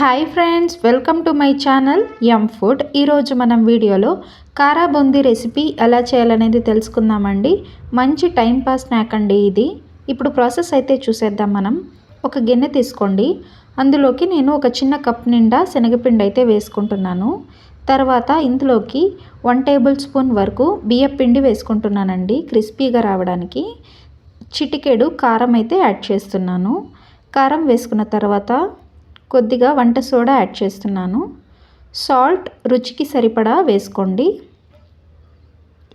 Hi friends welcome to my channel M food. ఈరోజు మనం వీడియోలో కారా బూందీ రెసిపీ ఎలా చేయాలనేది తెలుసుకుందామండి. మంచి టైం పాస్ స్నాక్ అండి ఇది. ఇప్పుడు ప్రాసెస్ అయితే చూసేద్దాం మనం. ఒక గిన్నె తీసుకోండి. అందులోకి నేను ఒక చిన్న కప్ నిండా శనగపిండి అయితే వేసుకుంటున్నాను. తర్వాత ఇందులోకి వన్ టేబుల్ స్పూన్ వరకు బియ్యం పిండి వేసుకుంటున్నానండి క్రిస్పీగా రావడానికి. చిటికెడు కారం అయితే యాడ్ చేస్తున్నాను. కారం వేసుకున్న తర్వాత కొద్దిగా వంట సోడా యాడ్ చేస్తున్నాను. సాల్ట్ రుచికి సరిపడా వేసుకోండి.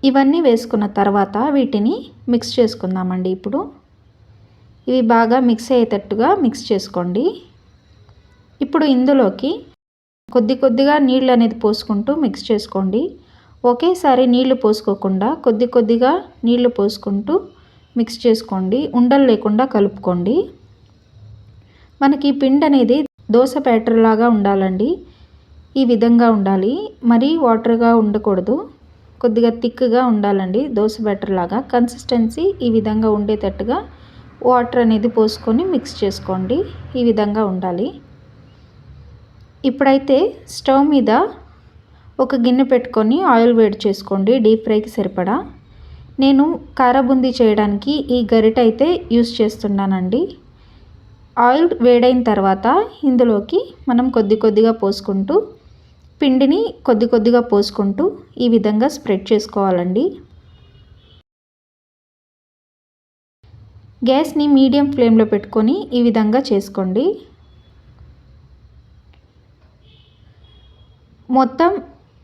ఇవన్నీ వేసుకున్న తర్వాత వీటిని మిక్స్ చేసుకుందామండి ఇప్పుడు. ఇవి బాగా మిక్స్ అయ్యేటట్టుగా మిక్స్ చేసుకోండి. ఇప్పుడు ఇందులోకి కొద్ది కొద్దిగా నీళ్ళు అనేది పోసుకుంటూ మిక్స్ చేసుకోండి. ఒకేసారి నీళ్ళు పోసుకోకుండా కొద్ది కొద్దిగా నీళ్ళు పోసుకుంటూ మిక్స్ చేసుకోండి. ఉండలు లేకుండా కలుపుకోండి. మనకి పిండి అనేది దోశ బ్యాటర్ లాగా ఉండాలండి. ఈ విధంగా ఉండాలి. మరీ వాటర్గా ఉండకూడదు. కొద్దిగా థిక్గా ఉండాలండి దోశ బ్యాటర్ లాగా కన్సిస్టెన్సీ ఈ విధంగా ఉండేటట్టుగా వాటర్ అనేది పోసుకొని మిక్స్ చేసుకోండి. ఈ విధంగా ఉండాలి. ఇప్పుడైతే స్టవ్ మీద ఒక గిన్నె పెట్టుకొని ఆయిల్ వేడి చేసుకోండి డీప్ ఫ్రైకి సరిపడా. నేను కారబుందీ చేయడానికి ఈ గరిట అయితే యూస్ చేస్తున్నానండి. ఆయిల్ వేడైన తర్వాత ఇందులోకి మనం కొద్ది కొద్దిగా పోసుకుంటూ పిండిని కొద్ది కొద్దిగా పోసుకుంటూ ఈ విధంగా స్ప్రెడ్ చేసుకోవాలండి. గ్యాస్ని మీడియం ఫ్లేమ్లో పెట్టుకొని ఈ విధంగా చేసుకోండి. మొత్తం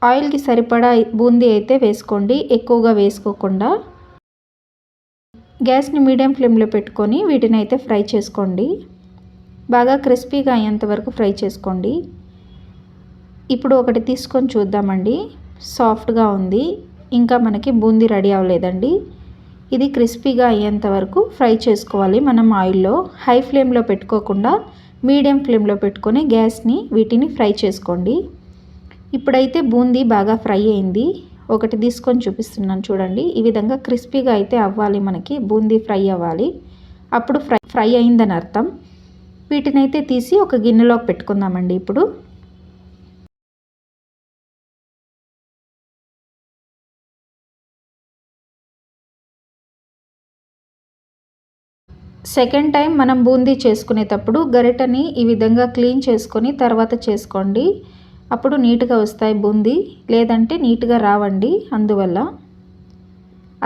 ఆయిల్కి సరిపడా బూందీ అయితే వేసుకోండి ఎక్కువగా వేసుకోకుండా. గ్యాస్ని మీడియం ఫ్లేమ్లో పెట్టుకొని వీటిని అయితే ఫ్రై చేసుకోండి. బాగా క్రిస్పీగా అయ్యేంత వరకు ఫ్రై చేసుకోండి. ఇప్పుడు ఒకటి తీసుకొని చూద్దామండి. సాఫ్ట్గా ఉంది. ఇంకా మనకి బూందీ రెడీ అవ్వలేదండి. ఇది క్రిస్పీగా అయ్యేంత వరకు ఫ్రై చేసుకోవాలి మనం ఆయిల్లో. హై ఫ్లేమ్లో పెట్టుకోకుండా మీడియం ఫ్లేమ్లో పెట్టుకొని గ్యాస్ని వీటిని ఫ్రై చేసుకోండి. ఇప్పుడైతే బూందీ బాగా ఫ్రై అయింది. ఒకటి తీసుకొని చూపిస్తున్నాను చూడండి. ఈ విధంగా క్రిస్పీగా అయితే అవ్వాలి మనకి. బూందీ ఫ్రై అవ్వాలి. అప్పుడు ఫ్రై ఫ్రై అయిందని అర్థం. వీటినైతే తీసి ఒక గిన్నెలోకి పెట్టుకుందామండి ఇప్పుడు. సెకండ్ టైం మనం బూందీ చేసుకునేటప్పుడు గరిటని ఈ విధంగా క్లీన్ చేసుకొని తర్వాత చేసుకోండి. అప్పుడు నీట్గా వస్తాయి బూందీ లేదంటే నీట్గా రావండి అందువల్ల.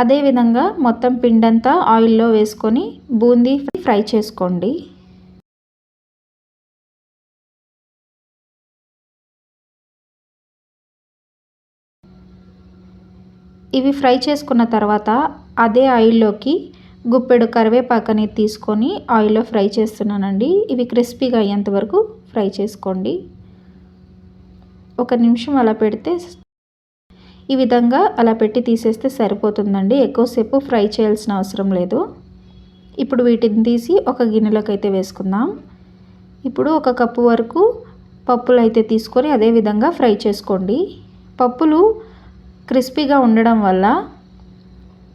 అదేవిధంగా మొత్తం పిండంతా ఆయిల్లో వేసుకొని బూందీ ఫ్రై చేసుకోండి. ఇవి ఫ్రై చేసుకున్న తర్వాత అదే ఆయిల్లోకి గుప్పెడు కరివేపాకని తీసుకొని ఆయిల్లో ఫ్రై చేస్తున్నానండి. ఇవి క్రిస్పీగా అయ్యేంత వరకు ఫ్రై చేసుకోండి. ఒక నిమిషం అలా పెడితే ఈ విధంగా అలా పెట్టి తీసేస్తే సరిపోతుందండి. ఎక్కువసేపు ఫ్రై చేయాల్సిన అవసరం లేదు. ఇప్పుడు వీటిని తీసి ఒక గిన్నెలోకి అయితే వేసుకుందాం. ఇప్పుడు ఒక కప్పు వరకు పప్పులు అయితే తీసుకొని అదే విధంగా ఫ్రై చేసుకోండి. పప్పులు క్రిస్పీగా ఉండడం వల్ల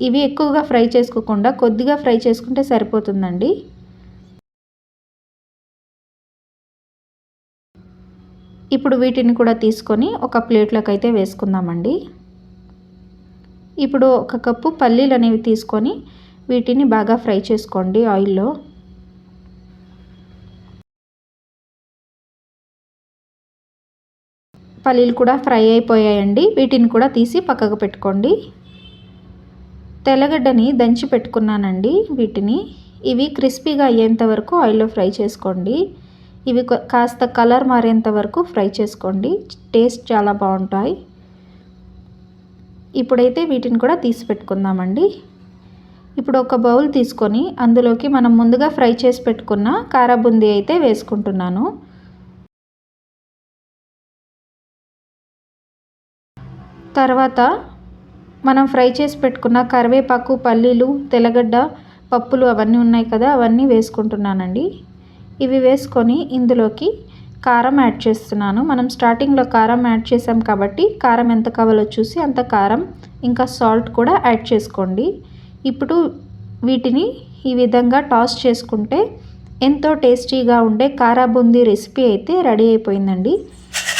ఇవి ఎక్కువగా ఫ్రై చేసుకోకుండా కొద్దిగా ఫ్రై చేసుకుంటే సరిపోతుందండి. ఇప్పుడు వీటిని కూడా తీసుకొని ఒక ప్లేట్లోకి అయితే వేసుకుందామండి. ఇప్పుడు ఒక కప్పు పల్లీలు అనేవి తీసుకొని వీటిని బాగా ఫ్రై చేసుకోండి ఆయిల్లో. పల్లీలు కూడా ఫ్రై అయిపోయాయండి. వీటిని కూడా తీసి పక్కకు పెట్టుకోండి. తెల్లగడ్డని దంచి పెట్టుకున్నానండి వీటిని. ఇవి క్రిస్పీగా అయ్యేంత వరకు ఆయిల్లో ఫ్రై చేసుకోండి. ఇవి కాస్త కలర్ మారేంత వరకు ఫ్రై చేసుకోండి. టేస్ట్ చాలా బాగుంటాయి. ఇప్పుడైతే వీటిని కూడా తీసి పెట్టుకుందామండి. ఇప్పుడు ఒక బౌల్ తీసుకొని అందులోకి మనం ముందుగా ఫ్రై చేసి పెట్టుకున్న కారాబుందీ అయితే వేసుకుంటున్నాను. తర్వాత మనం ఫ్రై చేసి పెట్టుకున్న కరివేపాకు పల్లీలు తెల్లగడ్డ పప్పులు అవన్నీ ఉన్నాయి కదా అవన్నీ వేసుకుంటున్నానండి. ఇవి వేసుకొని ఇందులోకి కారం యాడ్ చేస్తున్నాను. మనం స్టార్టింగ్లో కారం యాడ్ చేసాం కాబట్టి కారం ఎంత కావాలో చూసి అంత కారం ఇంకా సాల్ట్ కూడా యాడ్ చేసుకోండి. ఇప్పుడు వీటిని ఈ విధంగా టాస్ చేసుకుంటే ఎంతో టేస్టీగా ఉండే కారా బూందీ రెసిపీ అయితే రెడీ అయిపోయిందండి.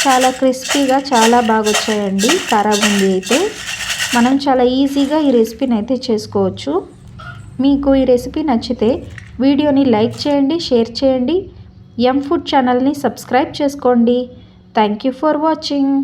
చాలా క్రిస్పీగా చాలా బాగా వచ్చాయండి కారా బూందీ అయితే. మనం చాలా ఈజీగా ఈ రెసిపీని అయితే చేసుకోవచ్చు. మీకు ఈ రెసిపీ నచ్చితే వీడియోని లైక్ చేయండి షేర్ చేయండి. ఎం ఫుడ్ ఛానల్ని సబ్స్క్రైబ్ చేసుకోండి. Thank you for watching.